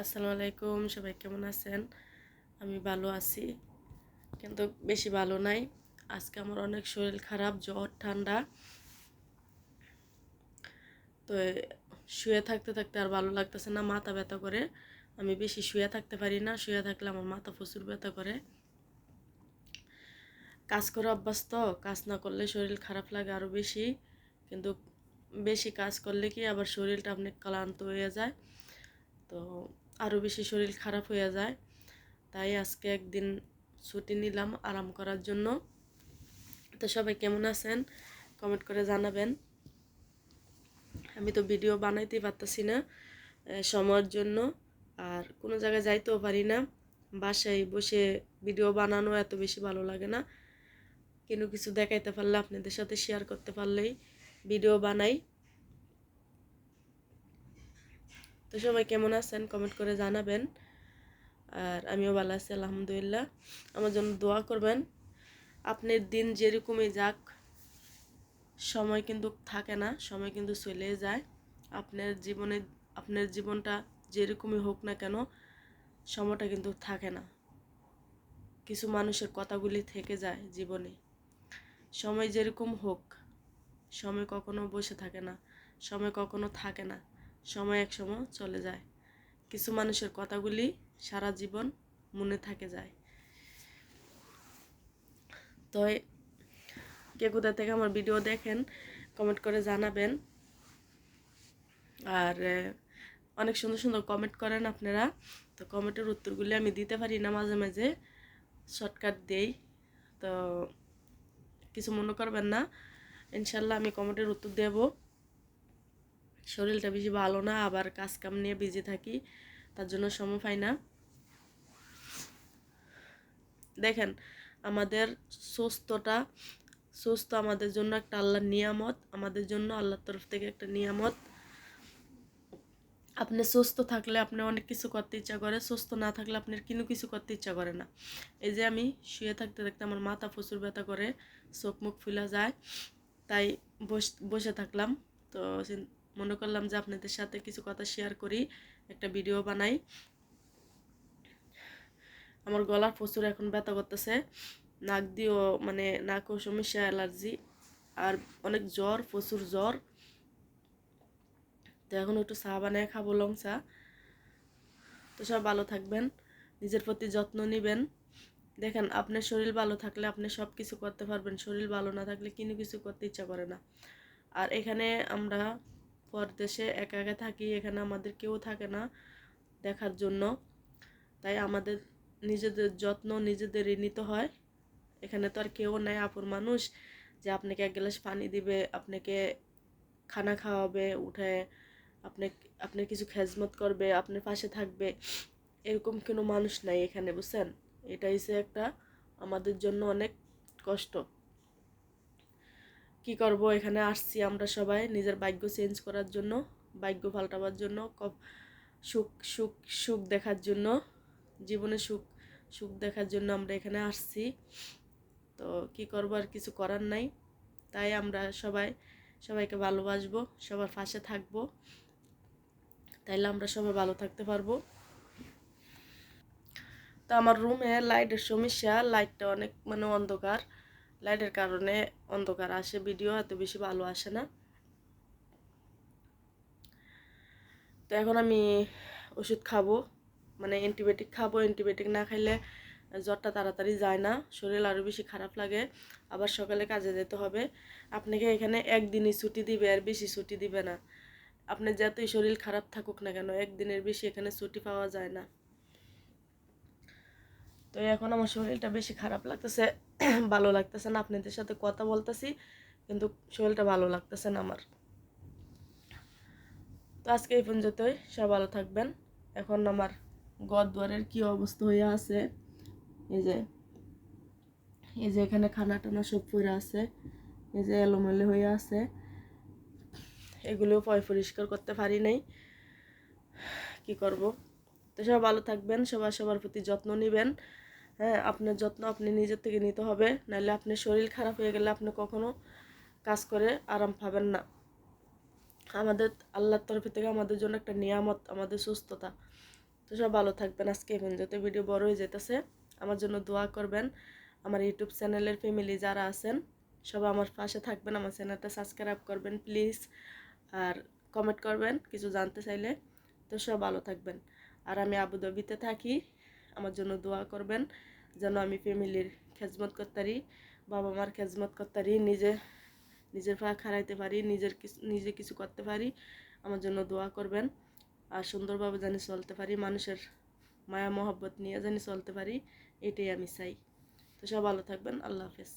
আসসালামু আলাইকুম, সবাই কেমন আছেন? আমি ভালো আছি, কিন্তু বেশি ভালো নাই। আজকে আমার অনেক শরীর খারাপ, জ্বর, ঠান্ডা। তো শুয়ে থাকতে থাকতে আর ভালো লাগতেছে না, মাথা ব্যথা করে। আমি বেশি শুয়ে থাকতে পারি না, শুয়ে থাকলে আমার মাথা প্রচুর ব্যথা করে। কাজ করে অভ্যাস তো, কাজ না করলে শরীর খারাপ লাগে আরও বেশি। কিন্তু বেশি কাজ করলে কি আবার শরীরটা অনেক ক্লান্ত হয়ে যায়। তো আরও বেশি শরীর খারাপ হয়ে যায়। তাই আজকে একদিন ছুটি নিলাম আরাম করার জন্য। তো সবাই কেমন আছেন? কমেন্ট করে জানাবেন। আমি তো ভিডিও বানাইতেই পারতেছি না সময়ের জন্য। আর কোনো জায়গায় যাইতেও পারি না। বাসায় বসে ভিডিও বানানো এত বেশি ভালো লাগে না। কিন্তু কিছু দেখাইতে পারলে, আপনাদের সাথে শেয়ার করতে পারলেই ভিডিও বানাই। তো সবাই কেমন আছেন? কমেন্ট করে জানাবেন। আর আমিও ভালো আছি, আলহামদুলিল্লাহ। আমার জন্য দোয়া করবেন। আপনার দিন যেরকমই যাক, সময় কিন্তু থাকে না, সময় কিন্তু চলে যায়। আপনার জীবনে, আপনার জীবনটা যেরকমই হোক না কেন, সময়টা কিন্তু থাকে না। কিছু মানুষের কথাগুলি থেকে যায় জীবনে। সময় যেরকম হোক, সময় কখনো বসে থাকে না, সময় কখনো থাকে না। সময় এক সময় চলে যায়। কিছু মানুষের কথাগুলি সারা জীবন মনে থাকে যায়। তো কে কোথা থেকে আমার ভিডিও দেখেন কমেন্ট করে জানাবেন। আর অনেক সুন্দর সুন্দর কমেন্ট করেন আপনারা। তো কমেন্টের উত্তরগুলি আমি দিতে পারি না, মাঝে মাঝে শর্টকাট দেই। তো কিছু মনে করবেন না। ইনশাল্লাহ আমি কমেন্টের উত্তর দেবো। শরীরটা বেশি ভালো না, আবার কাজ কাম নিয়ে বিজি থাকি, তার জন্য সময় পাই না। দেখেন, আমাদের সুস্থটা সুস্থ আমাদের জন্য একটা আল্লাহর নিয়ামত, আমাদের জন্য আল্লাহর তরফ থেকে একটা নিয়ামত। আপনি সুস্থ থাকলে আপনি অনেক কিছু করতে ইচ্ছা করে, সুস্থ না থাকলে আপনার কিনো কিছু করতে ইচ্ছা করে না। এই যে আমি শুয়ে থাকতে থাকতে আমার মাথা প্রচুর ব্যথা করে, চোখ মুখ ফুলা যায়, তাই বসে থাকলাম। তো মনে করলাম যে আপনাদের সাথে কিছু কথা শেয়ার করি, একটা ভিডিও বানাই। আমার গলার প্রচুর এখন ব্যথা করতেছে, নাক দিয়েও মানে নাকও সমস্যা, অ্যালার্জি, আর অনেক জ্বর, প্রচুর জ্বর। তো এখন একটু চা বানিয়ে খাব লং চা। তো সব ভালো থাকবেন, নিজের প্রতি যত্ন নেবেন। দেখেন, আপনার শরীর ভালো থাকলে আপনি সব কিছু করতে পারবেন, শরীর ভালো না থাকলে কিনো কিছু করতে ইচ্ছা করে না। আর এখানে আমরা পরদেশে একা একা থাকি, এখানে আমাদের কেউ থাকে না দেখার জন্য। তাই আমাদের নিজেদের যত্ন নিজেদেরই নিতে হয়। এখানে তো আর কেউ নেই, আপুর মানুষ। যে আপনাকে এক গ্লাস পানি দিবে, আপনাকে খানা খাওয়াবে, উঠে আপনি আপনার কিছু খেজমত করবে, আপনার পাশে থাকবে, এরকম কোনো মানুষ নাই এখানে, বুঝছেন? এটা হচ্ছে একটা আমাদের জন্য অনেক কষ্ট। কি করব? এখানে আসছি আমরা সবাই নিজের ভাগ্য চেঞ্জ করার জন্য, ভাগ্য পাল্টাবার জন্য সুখ সুখ সুখ দেখার জন্য, জীবনে সুখ সুখ দেখার জন্য আমরা এখানে আসছি। তো কি করব আর কিছু করার নাই, তাই আমরা সবাই, সবাইকে ভালোবাসবো, সবার পাশে থাকব। তাইলে আমরা সবাই ভালো থাকতে পারব। তো আমার রুমে লাইটের সমস্যা লাইটটা অনেক মানে অন্ধকার। লাইটের কারণে অন্ধকার আসে ভিডিও এত বেশি ভালো আসে না। তো এখন আমি ওষুধ খাব মানে অ্যান্টিবায়োটিক খাব। অ্যান্টিবায়োটিক না খাইলে জ্বরটা তাড়াতাড়ি যায় না, শরীর আরও বেশি খারাপ লাগে, আবার সকালে কাজে যেতে হবে। আপনাকে এখানে একদিনই ছুটি দিবে, আর বেশি ছুটি দিবে না। আপনার যতই শরীর খারাপ থাকুক না কেন, একদিনের বেশি এখানে ছুটি পাওয়া যায় না। তো এখন আমার শরীরটা বেশি খারাপ লাগতেছে। ভালো লাগতেছে না, আপনাদের সাথে কথা বলতেছি, কিন্তু শরীরটা ভালো লাগতেছে না আমার। তো আজকে এই পর্যন্তই সব ভালো থাকবেন। এখন আমার গদ দুয়ারের কী অবস্থা হয়ে আছে, এই যে এই যে এখানে খানা টানা সব পরে আছে, এই যে এলোমেলো হয়ে আছে এগুলো পয় পরিষ্কার করতে পারি নাই, কি করব? তো সব ভালো থাকবেন, সবার সবার প্রতি যত্ন নেবেন। হ্যাঁ আপনার যত্ন আপনি নিজের থেকে নিতে হবে। নাহলে আপনার শরীর খারাপ হয়ে গেলে আপনি কখনো কাজ করে আরাম পাবেন না। আমাদের আল্লাহর তরফ থেকে আমাদের জন্য একটা নিয়ামত, আমাদের সুস্থতা। তো সব ভালো থাকবেন আজকে এখন যত ভিডিও বড় হয়ে যেতেছে, আমার জন্য দোয়া করবেন। আমার ইউটিউব চ্যানেলের ফ্যামিলি যারা আছেন, সব আমার পাশে থাকবেন, আমার চ্যানেলটা সাবস্ক্রাইব করবেন প্লিজ আর কমেন্ট করবেন, কিছু জানতে চাইলে। তো সব ভালো থাকবেন। আর আমি আবুধাবিতে থাকি। আমার জন্য দোয়া করবেন যেন আমি ফ্যামিলির খেজমত করতারি, বাবা মার খেজমত করতারি, নিজে, নিজের পা খাড়াইতে পারি, নিজের নিজে কিছু করতে পারি, আমার জন্য দোয়া করবেন। আর সুন্দরভাবে জানি চলতে পারি, মানুষের মায়া, মহব্বত নিয়ে জানি চলতে পারি, এটাই আমি চাই। তো সব ভালো থাকবেন, আল্লাহ হাফেজ।